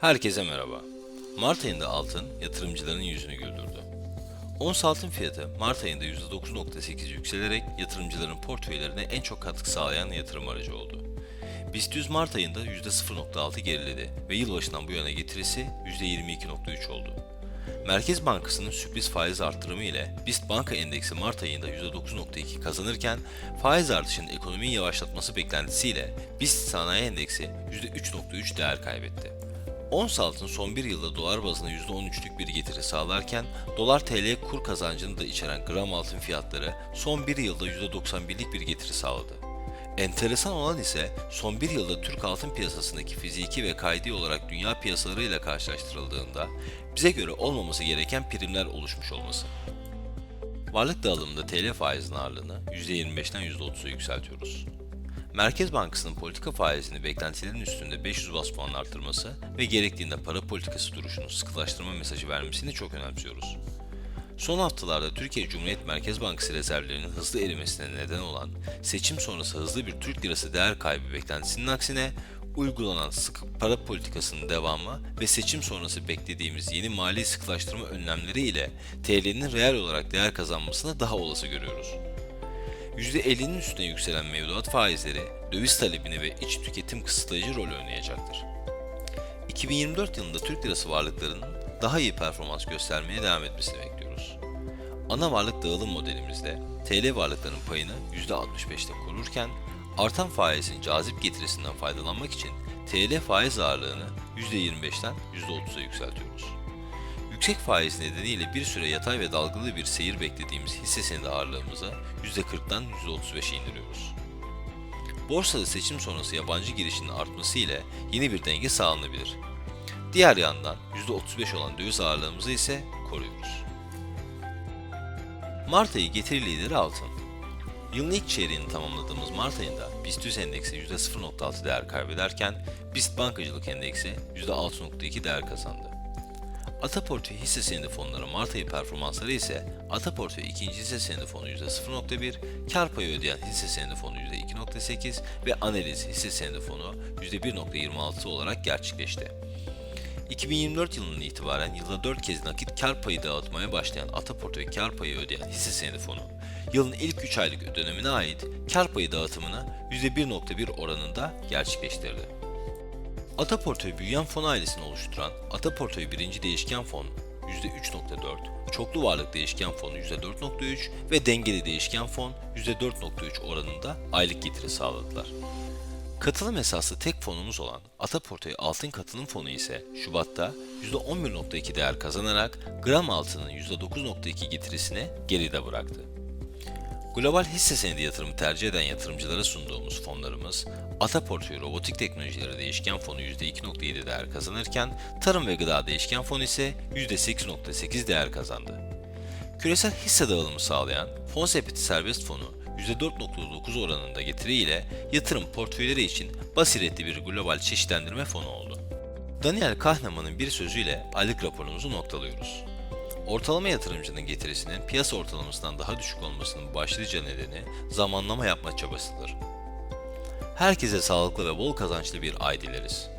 Herkese merhaba. Mart ayında altın yatırımcıların yüzünü güldürdü. Ons altın fiyatı Mart ayında %9.8 yükselerek yatırımcıların portföylerine en çok katkı sağlayan yatırım aracı oldu. BIST 100 Mart ayında %0.6 geriledi ve yılbaşından bu yana getirisi %22.3 oldu. Merkez Bankası'nın sürpriz faiz arttırımı ile BIST Banka Endeksi Mart ayında %9.2 kazanırken faiz artışının ekonomiyi yavaşlatması beklentisiyle BIST Sanayi Endeksi %3.3 değer kaybetti. Ons altın son bir yılda dolar bazında %13'lük bir getiri sağlarken dolar TL kur kazancını da içeren gram altın fiyatları son bir yılda %91'lik bir getiri sağladı. Enteresan olan ise son bir yılda Türk altın piyasasındaki fiziki ve kaydi olarak dünya piyasalarıyla karşılaştırıldığında bize göre olmaması gereken primler oluşmuş olması. Varlık dağılımında TL faizinin ağırlığını %25'ten %30'a yükseltiyoruz. Merkez Bankası'nın politika faizini beklentilerin üstünde 500 bas puan artırması ve gerektiğinde para politikası duruşunu sıkılaştırma mesajı vermesini çok önemsiyoruz. Son haftalarda Türkiye Cumhuriyet Merkez Bankası rezervlerinin hızlı erimesine neden olan seçim sonrası hızlı bir Türk lirası değer kaybı beklentisinin aksine uygulanan sıkı para politikasının devamı ve seçim sonrası beklediğimiz yeni mali sıkılaştırma önlemleri ile TL'nin reel olarak değer kazanmasını daha olası görüyoruz. %50'nin üstüne yükselen mevduat faizleri döviz talebini ve iç tüketim kısıtlayıcı rol oynayacaktır. 2024 yılında Türk lirası varlıklarının daha iyi performans göstermeye devam etmesini bekliyoruz. Ana varlık dağılım modelimizde TL varlıkların payını %65'te korurken artan faizin cazip getirisinden faydalanmak için TL faiz ağırlığını %25'ten %30'a yükseltiyoruz. Yüksek faiz nedeniyle bir süre yatay ve dalgalı bir seyir beklediğimiz hisse senedi ağırlığımızı %40'dan %35'e indiriyoruz. Borsada seçim sonrası yabancı girişinin artması ile yeni bir denge sağlanabilir. Diğer yandan %35 olan döviz ağırlığımızı ise koruyoruz. Mart ayı getiri lideri altın. Yılın ilk çeyreğini tamamladığımız Mart ayında BIST 100 endeksi %0.6 değer kaybederken BIST bankacılık endeksi %6.2 değer kazandı. Ata Portföy hisse senedi fonları Mart ayı performansları ise Ata Portföy ikinci hisse senedi fonu %0.1, kar payı ödeyen hisse senedi fonu %2.8 ve analiz hisse senedi fonu %1.26 olarak gerçekleşti. 2024 yılından itibaren yılda 4 kez nakit kar payı dağıtmaya başlayan Ata Portföy kar payı ödeyen hisse senedi fonu, yılın ilk 3 aylık dönemine ait kar payı dağıtımını %1.1 oranında gerçekleştirdi. Ata Portföy büyüyen fon ailesini oluşturan Ata Portföy birinci değişken fon %3.4, çoklu varlık değişken fonu %4.3 ve dengeli değişken fon %4.3 oranında aylık getiri sağladılar. Katılım esaslı tek fonumuz olan Ata Portföy Altın Katılım Fonu ise Şubat'ta %11.2 değer kazanarak gram altının %9.2 getirisini geride bıraktı. Global hisse senedi yatırımı tercih eden yatırımcılara sunduğumuz fonlarımız, Ata Portföy Robotik Teknolojileri Değişken Fonu %2.7 değer kazanırken, Tarım ve Gıda Değişken Fonu ise %8.8 değer kazandı. Küresel hisse dağılımı sağlayan Fon Sepeti Serbest Fonu %4.9 oranında getiriyle yatırım portföyleri için basiretli bir global çeşitlendirme fonu oldu. Daniel Kahneman'ın bir sözüyle aylık raporumuzu noktalıyoruz. Ortalama yatırımcının getirisinin piyasa ortalamasından daha düşük olmasının başlıca nedeni zamanlama yapma çabasıdır. Herkese sağlıklı ve bol kazançlı bir ay dileriz.